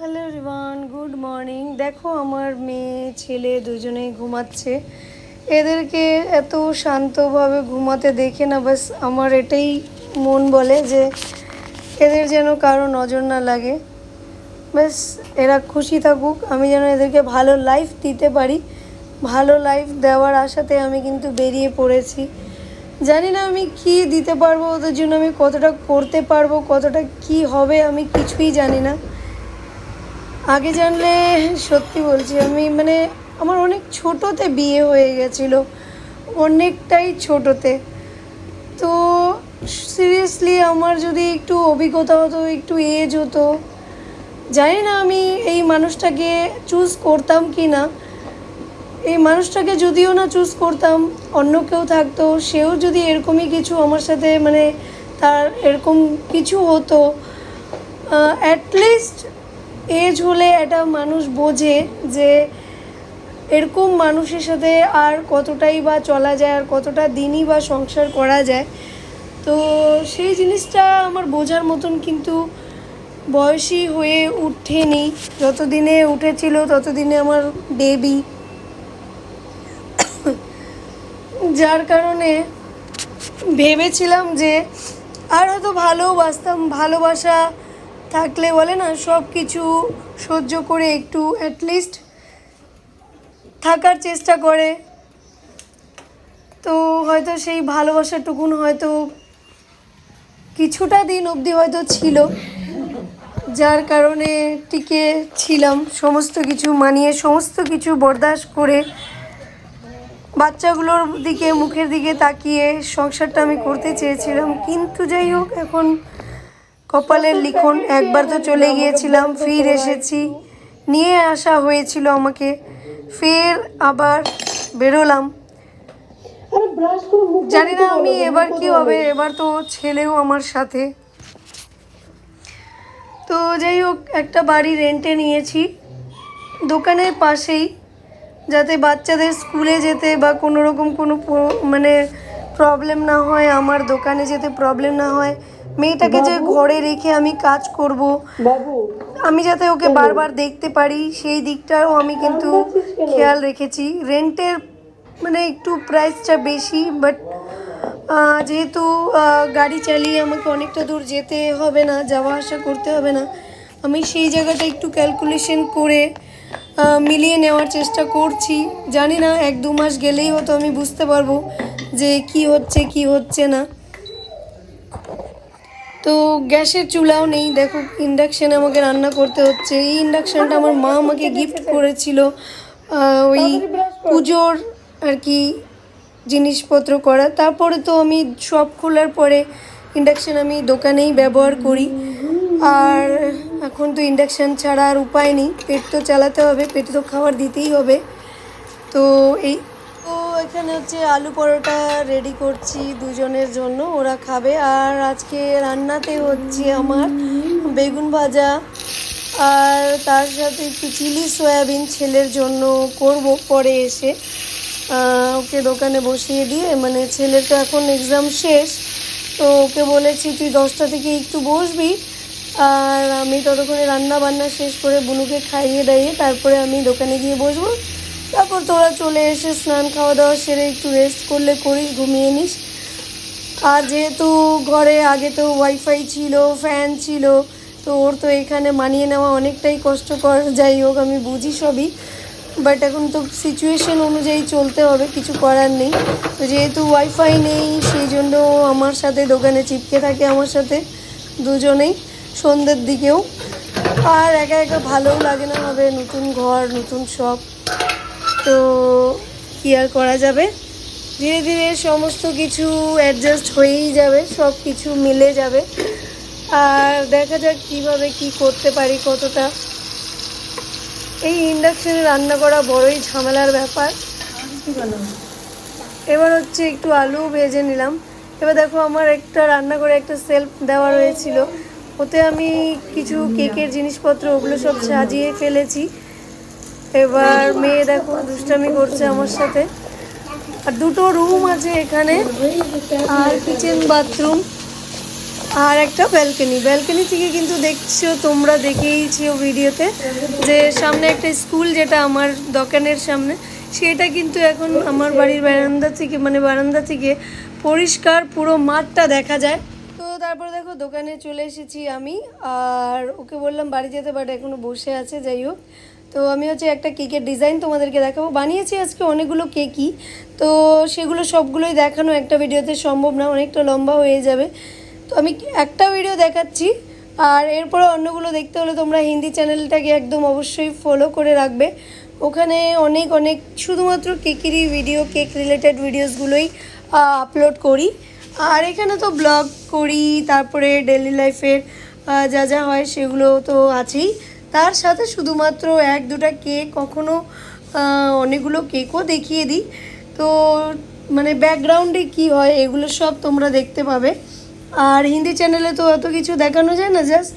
Hello রিবান good morning দেখো আমার মেয়ে, ছেলে দুজনেই ঘুমাচ্ছে। এদেরকে এত শান্তভাবে ঘুমাতে দেখে না, বাস আমার এটাই মন বলে যে এদের যেন কারও নজর না লাগে। ব্যাস এরা খুশি থাকুক, আমি যেন এদেরকে ভালো লাইফ দিতে পারি। ভালো লাইফ দেওয়ার আশাতে আমি কিন্তু বেরিয়ে পড়েছি। জানি না আমি কি দিতে পারব, ওদের জন্য আমি কতটা করতে পারব, কতটা কি হবে আমি কিছুই জানি না। আগে জানলে সত্যি বলছি, আমি মানে আমার অনেক ছোটোতে বিয়ে হয়ে গেছিল, অনেকটাই ছোটোতে। তো সিরিয়াসলি আমার যদি একটু অভিজ্ঞতা হতো, একটু এজ হতো, জানি না আমি এই মানুষটাকে চুজ করতাম কি না। এই মানুষটাকে যদিও না চুজ করতাম, অন্য কেউ থাকতো, সেও যদি এরকমই কিছু আমার সাথে মানে তার এরকম কিছু হতো অ্যাটলিস্ট এজ হলে একটা মানুষ বোঝে যে এরকম মানুষের সাথে আর কতটাই বা চলা যায়, আর কতটা দিনই বা সংসার করা যায়। তো সেই জিনিসটা আমার বোঝার মতন কিন্তু বয়সী হয়ে উঠেনি। যতদিনে উঠেছিল ততদিনে আমার বেবি যার কারণে ভেবেছিলাম যে আর হয়তো ভালোবাসতাম, ভালোবাসা থাকলে বলে না, সব কিছু সহ্য করে একটু অ্যাটলিস্ট থাকার চেষ্টা করে। তো হয়তো সেই ভালোবাসাটুকুন হয়তো কিছুটা দিন অবধি হয়তো ছিল, যার কারণে টিকে ছিলাম, সমস্ত কিছু মানিয়ে, সমস্ত কিছু বরদাস্ত করে বাচ্চাগুলোর দিকে, মুখের দিকে তাকিয়ে সংসারটা আমি করতে চেয়েছিলাম। কিন্তু যাই হোক, এখন কপালের লিখন একবার তো চলে গিয়েছিলাম, ফির এসেছি। নিয়ে আসা হয়েছিল আমাকে, ফের আবার বেরোলাম। জানি না আমি এবার কি হবে, এবার তো ছেলেও আমার সাথে। তো যাই হোক, একটা বাড়ি রেন্টে নিয়েছি। দোকানের পাশেই, যাতে বাচ্চাদের স্কুলে যেতে বা কোনো রকম কোনো মানে প্রবলেম না হয়, আমার দোকানে যেতে প্রবলেম না হয় মেয়েটাকে যে ঘরে রেখে আমি কাজ করব বাবু। আমি যাতে ওকে বারবার দেখতে পারি সেই দিকটাও আমি কিন্তু খেয়াল রেখেছি। রেন্টের মানে একটু প্রাইসটা বেশি বাট যেহেতু গাড়ি চালিয়ে আমাকে অনেকটা দূর যেতে হবে না যাওয়া আসা করতে হবে না আমি সেই জায়গাটা একটু ক্যালকুলেশন করে মিলিয়ে নেওয়ার চেষ্টা করছি। জানি না এক দু মাস গেলেই হয়তো আমি বুঝতে পারব যে কি হচ্ছে কি হচ্ছে না। তো গ্যাসের চুলাও নেই। দেখো ইন্ডাকশানে আমাকে রান্না করতে হচ্ছে। এই ইন্ডাকশানটা আমার মা আমাকে গিফট করেছিল ওই পুজোর আর কি জিনিসপত্র করা। তারপরে তো আমি সব খোলার পরে ইন্ডাকশান আমি দোকানেই ব্যবহার করি। আর এখন তো ইন্ডাকশান ছাড়া আর উপায় নেই। পেট তো চালাতে হবে, পেটে তো খাবার দিতেই হবে। তো এই এখানে হচ্ছে আলু পরোটা রেডি করছি দুজনের জন্য, ওরা খাবে। আর আজকে রান্নাতে হচ্ছে আমার বেগুন ভাজা, আর তার সাথে একটু চিলি সয়াবিন ছেলের জন্য করব পরে এসে। ওকে দোকানে বসিয়ে দিয়ে মানে ছেলের তো এখন এক্সাম শেষ, তো ওকে বলেছি, তুই দশটা থেকে একটু বসবি। আর আমি ততক্ষণে রান্না বান্না শেষ করে বুনুকে খাইয়ে দাইয়ে তারপরে আমি দোকানে গিয়ে বসবো। তারপর তোরা চলে এসে স্নান খাওয়া দাওয়া সেরে একটু রেস্ট করলে করিস, ঘুমিয়ে নিস। আর যেহেতু ঘরে আগে তো ওয়াইফাই ছিল ফ্যান ছিল, তো ওর তো এখানে মানিয়ে নেওয়া অনেকটাই কষ্টকর। যাই হোক, আমি বুঝি সবই। বাট এখন তো সিচুয়েশন অনুযায়ী চলতে হবে, কিছু করার নেই। তো যেহেতু ওয়াইফাই নেই, সেই জন্য আমার সাথে দোকানে চিপকে থাকে আমার সাথে, দুজনেই সন্ধ্যের দিকেও। আর একা একা ভালোও লাগে না, হবে নতুন ঘর, নতুন সব তো কী আর করা যাবে? ধীরে ধীরে সমস্ত কিছু অ্যাডজাস্ট হয়েই যাবে সব কিছু মিলে যাবে। আর দেখা যাক কীভাবে কি করতে পারি কতটা। এই ইন্ডাকশানে রান্না করা বড়ই ঝামেলার ব্যাপার। এবার হচ্ছে একটু আলু ভেজে নিলাম। এবার দেখো আমার একটা রান্না করে একটা সেলফ দেওয়া রয়েছিল। ওতে আমি কিছু কেকের জিনিসপত্র ওগুলো সব সাজিয়ে ফেলেছি। এবার মেয়ে দেখো, দুষ্টামি করছে আমার সাথে। আর দুটো রুম আছে এখানে, আর কিচেন বাথরুম আর একটা ব্যালকনি ব্যালকনি থেকে কিন্তু দেখছ, তোমরা দেখেইছো ভিডিওতে যে সামনে একটা স্কুল যেটা আমার দোকানের সামনে, সেটা কিন্তু এখন আমার বাড়ির বারান্দা থেকে মানে বারান্দা থেকে পরিষ্কার পুরো মাঠটা দেখা যায়। তো তারপরে দেখো, দোকানে চলে এসেছি আমি, আর ওকে বললাম বাড়ি যেতে বাট এখনও বসে আছে, যাই হোক। তো আমি হচ্ছে একটা কেকের ডিজাইন তোমাদেরকে দেখাবো। বানিয়েছি আজকে অনেকগুলো কেকই। তো সেগুলো সবগুলোই দেখানো একটা ভিডিওতে সম্ভব না, অনেকটা লম্বা হয়ে যাবে। তো আমি একটা ভিডিও দেখাচ্ছি, আর এরপরে অন্যগুলো দেখতে হলে তোমরা হিন্দি চ্যানেলটাকে একদম অবশ্যই ফলো করে রাখবে। ওখানে অনেক অনেক শুধুমাত্র কেকেরই ভিডিও কেক রিলেটেড ভিডিওসগুলোই আপলোড করি। আর এখানে তো ব্লগ করি, তারপরে ডেলি লাইফের যা যা হয় সেগুলো তো আছেই। তার সাথে শুধুমাত্র এক, দুটা কেক, কখনো অনেকগুলো কেকও দেখিয়ে দিই। তো মানে ব্যাকগ্রাউন্ডে কি হয়, এগুলো সব তোমরা দেখতে পাবে। আর হিন্দি চ্যানেলে তো অত কিছু দেখানো যায় না, জাস্ট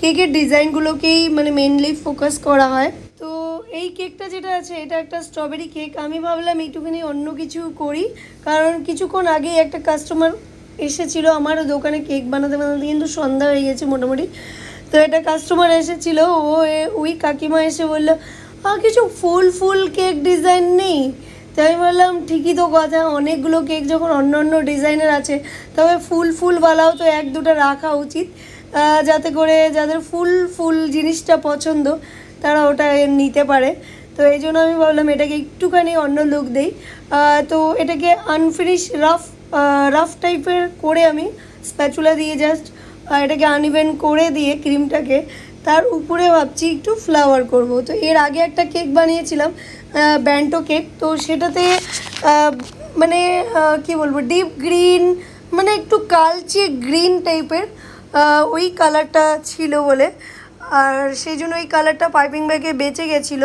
কেকের ডিজাইনগুলোকেই মানে মেনলি ফোকাস করা হয়। তো, এই কেকটা যেটা আছে, এটা একটা স্ট্রবেরি কেক আমি ভাবলাম একটুখানি অন্য কিছু করি, কারণ কিছুক্ষণ আগে একটা কাস্টমার এসেছিল আমার দোকানে কেক বানাতে বানাতে, কিন্তু সন্ধ্যা হয়ে গেছে মোটামুটি। তো একটা কাস্টমার এসেছিল, ও ওই কাকিমা এসে বলল, আর কিছু ফুল ফুল কেক ডিজাইন নেই? তো আমি বললাম, ঠিকই তো কথা, অনেকগুলো কেক যখন অন্য অন্য ডিজাইনের আছে, তবে ফুল, ফুলওয়ালাও তো এক দুটো রাখা উচিত যাতে করে যাদের ফুল ফুল জিনিসটা পছন্দ, তারা ওটা নিতে পারে। তো এই জন্য আমি ভাবলাম, এটাকে একটুখানি অন্য লুক দেই। তো এটাকে আনফিনিশ রাফ রাফ টাইপের করে আমি স্প্যাচুলা দিয়ে জাস্ট এটাকে আনইভেন করে দিয়ে ক্রিমটাকে, তার উপরে ভাবছি একটু ফ্লাওয়ার করব। তো এর আগে একটা কেক বানিয়েছিলাম ব্যান্টো কেক তো সেটাতে মানে কি বলব ডিপ গ্রিন মানে একটু কালচে গ্রিন টাইপের ওই কালারটা ছিল বলে। আর সেই জন্য ওই কালারটা পাইপিং ব্যাগে বেঁচে গেছিল।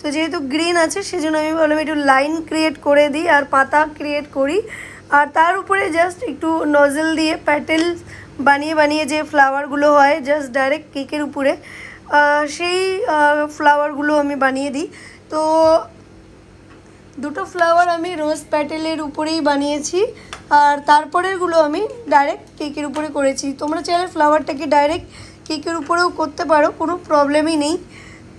তো যেহেতু গ্রিন আছে, সেজন্য আমি ভাবলাম একটু লাইন ক্রিয়েট করে দিই আর পাতা ক্রিয়েট করি। আর তার উপরে জাস্ট একটু নজল দিয়ে প্যাটেল বানিয়ে বানিয়ে যে ফ্লাওয়ারগুলো হয় জাস্ট ডাইরেক্ট কেকের উপরে সেই ফ্লাওয়ারগুলো আমি বানিয়ে দিই। তো দুটো ফ্লাওয়ার আমি রোজ প্যাটেলের উপরেই বানিয়েছি, আর তারপরেরগুলো আমি ডাইরেক্ট কেকের উপরে করেছি। তোমরা চাইলে ফ্লাওয়ারটাকে ডাইরেক্ট কেকের উপরেও করতে পারো, কোনো প্রবলেমই নেই।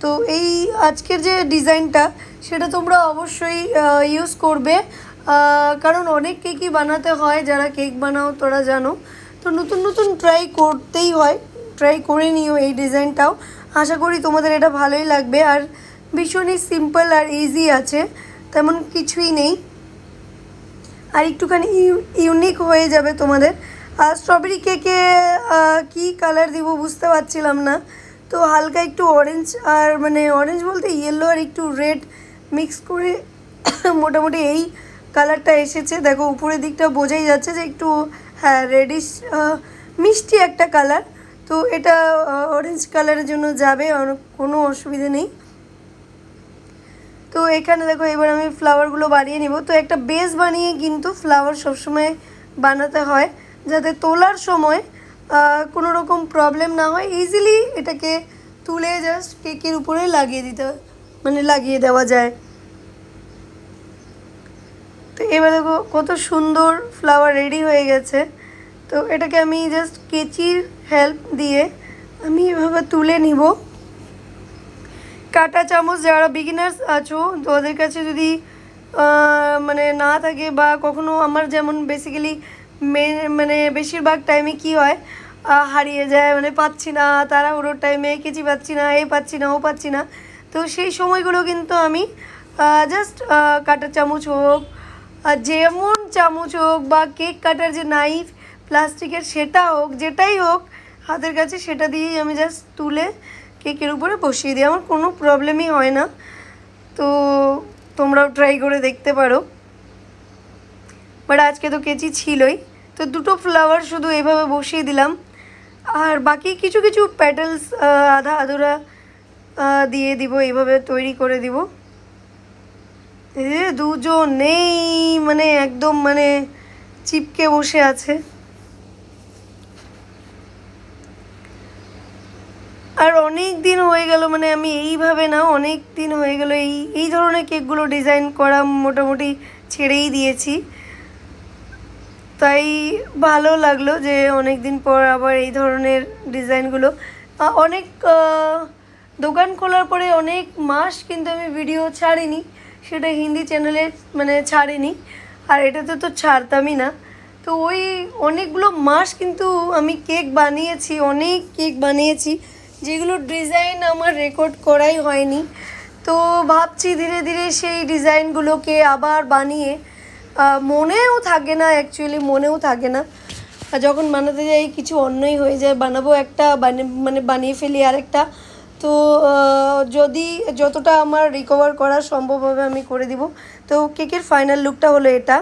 তো এই আজকের যে ডিজাইনটা সেটা তোমরা অবশ্যই ইউজ করবে। কারণ অনেক কেকই বানাতে হয়, যারা কেক বানাও, তোরা জানো। তো নতুন নতুন ট্রাই করতেই হয়। ট্রাই করে নিও এই ডিজাইনটাও আশা করি তোমাদের এটা ভালোই লাগবে। আর ভীষণই সিম্পল আর ইজি আছে। তেমন কিছুই নেই। আর একটুখানি ইউনিক হয়ে যাবে তোমাদের। আর স্ট্রবেরি কেকে কি কালার দিব বুঝতে পারছিলাম না। তো হালকা একটু অরেঞ্জ আর মানে অরেঞ্জ বলতে ইয়েলো আর একটু রেড মিক্স করে মোটামুটি এই কালারটা এসেছে। দেখো, উপরের দিকটা বোঝাই যাচ্ছে যে একটু হ্যাঁ রেডিশ মিষ্টি একটা কালার তো এটা অরেঞ্জ কালারের জন্য যাবে কোনো অসুবিধে নেই। তো এখানে দেখো, এবার আমি ফ্লাওয়ারগুলো বানিয়ে নিব। তো একটা বেস বানিয়ে কিন্তু ফ্লাওয়ার সবসময় বানাতে হয়, যাতে তোলার সময় কোনো রকম প্রবলেম না হয়। ইজিলি এটাকে তুলে জাস্ট কেকের উপরে লাগিয়ে দিতে মানে লাগিয়ে দেওয়া যায়। তো এবার দেখো কত সুন্দর ফ্লাওয়ার রেডি হয়ে গেছে। তো এটাকে আমি জাস্ট কেচির হেল্প দিয়ে আমি এভাবে তুলে নিব। কাটা চামচ যারা বিগিনার্স আছো তো ওদের কাছে যদি মানে না থাকে বা কখনো আমার যেমন বেসিক্যালি মানে বেশিরভাগ টাইমে কি হয় হারিয়ে যায় মানে পাচ্ছি না তারা ওর টাইমে কেচি পাচ্ছি না, এ পাচ্ছি না, ও পাচ্ছি না, তো সেই সময়গুলো কিন্তু আমি জাস্ট কাটা চামচ হোক আর যেমন চামচ হোক বা কেক কাটার যে নাইফ প্লাস্টিকের সেটা হোক, যেটাই হোক, হাতের কাছে সেটা দিয়েই আমি জাস্ট তুলে কেকের উপরে বসিয়ে দিই। আমার কোনো প্রবলেমই হয় না। তো তোমরাও ট্রাই করে দেখতে পারো। বাট আজকে তো কেচি ছিলই। তো দুটো ফ্লাওয়ার শুধু এভাবে বসিয়ে দিলাম। আর বাকি কিছু কিছু প্যাটেলস আধা আধুরা দিয়ে দিব এইভাবে তৈরি করে দিব। এই যে দুজন নেই মানে একদম মানে চিপকে বসে আছে। আর অনেক দিন হয়ে গেল মানে আমি এইভাবে না, অনেক দিন হয়ে গেল, এই এই ধরনের কেকগুলো ডিজাইন করা মোটামুটি ছেড়েই দিয়েছি। তাই ভালো লাগল যে অনেক দিন পর আবার এই ধরনের ডিজাইনগুলো। অনেক দোকান খোলার পরে অনেক মাস কিন্তু আমি ভিডিও ছাড়িনি। সেটা হিন্দি চ্যানেলে মানে ছাড়েনি। আর এটাতে তো ছাড়তামই না। তো ওই অনেকগুলো মাস কিন্তু আমি কেক বানিয়েছি, অনেক কেক বানিয়েছি, যেগুলো ডিজাইন আমার রেকর্ড করাই হয়নি। তো ভাবছি ধীরে ধীরে সেই ডিজাইনগুলোকে আবার বানিয়ে মনেও থাকে না অ্যাকচুয়ালি মনেও থাকে না। আর যখন বানাতে যাই, কিছু অন্যই হয়ে যায়। বানাবো একটা মানে বানিয়ে ফেলি আরেকটা। তো যদি যতটা আমার রিকভার করা সম্ভব হবে আমি করে দিব। তো, কেকের ফাইনাল লুকটা হলো এটা।